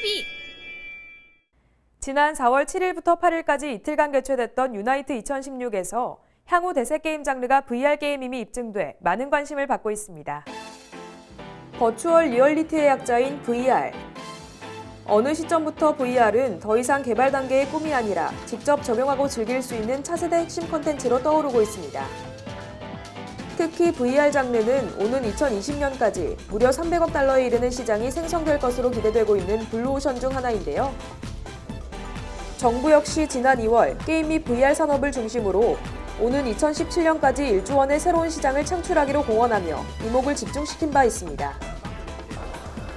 TV 지난 4월 7일부터 8일까지 이틀간 개최됐던 유나이트 2016에서 향후 대세 게임 장르가 VR 게임임이 입증돼 많은 관심을 받고 있습니다. 버추얼 리얼리티의 약자인 VR. 어느 시점부터 VR은 더 이상 개발 단계의 꿈이 아니라 직접 적용하고 즐길 수 있는 차세대 핵심 콘텐츠로 떠오르고 있습니다. 특히 VR 장르는 오는 2020년까지 무려 300억 달러에 이르는 시장이 생성될 것으로 기대되고 있는 블루오션 중 하나인데요. 정부 역시 지난 2월 게임 및 VR 산업을 중심으로 오는 2017년까지 1조 원의 새로운 시장을 창출하기로 공언하며 이목을 집중시킨 바 있습니다.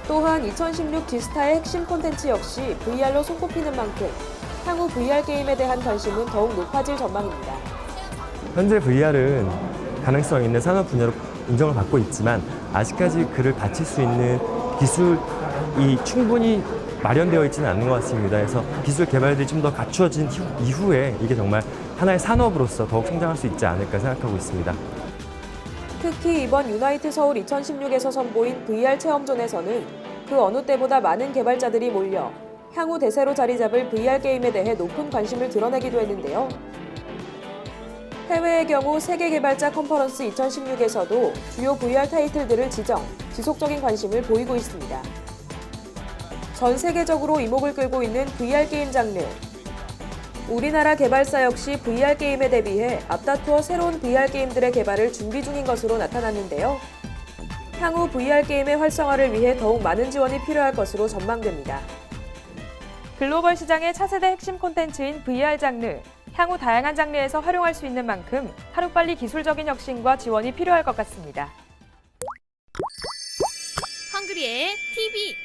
또한 2016 디스타의 핵심 콘텐츠 역시 VR로 손꼽히는 만큼 향후 VR 게임에 대한 관심은 더욱 높아질 전망입니다. 현재 VR은 가능성 있는 산업 분야로 인정을 받고 있지만 아직까지 그를 바칠 수 있는 기술이 충분히 마련되어 있지는 않는 것 같습니다. 그래서 기술 개발들이 좀 더 갖추어진 후- 이후에 이게 정말 하나의 산업으로서 더욱 성장할 수 있지 않을까 생각하고 있습니다. 특히 이번 유나이트 서울 2016에서 선보인 VR 체험존에서는 그 어느 때보다 많은 개발자들이 몰려 향후 대세로 자리 잡을 VR 게임에 대해 높은 관심을 드러내기도 했는데요. 해외의 경우 세계 개발자 컨퍼런스 2016에서도 주요 VR 타이틀들을 지정, 지속적인 관심을 보이고 있습니다. 전 세계적으로 이목을 끌고 있는 VR 게임 장르. 우리나라 개발사 역시 VR 게임에 대비해 앞다투어 새로운 VR 게임들의 개발을 준비 중인 것으로 나타났는데요. 향후 VR 게임의 활성화를 위해 더욱 많은 지원이 필요할 것으로 전망됩니다. 글로벌 시장의 차세대 핵심 콘텐츠인 VR 장르. 향후 다양한 장르에서 활용할 수 있는 만큼 하루빨리 기술적인 혁신과 지원이 필요할 것 같습니다. 헝그리의 TV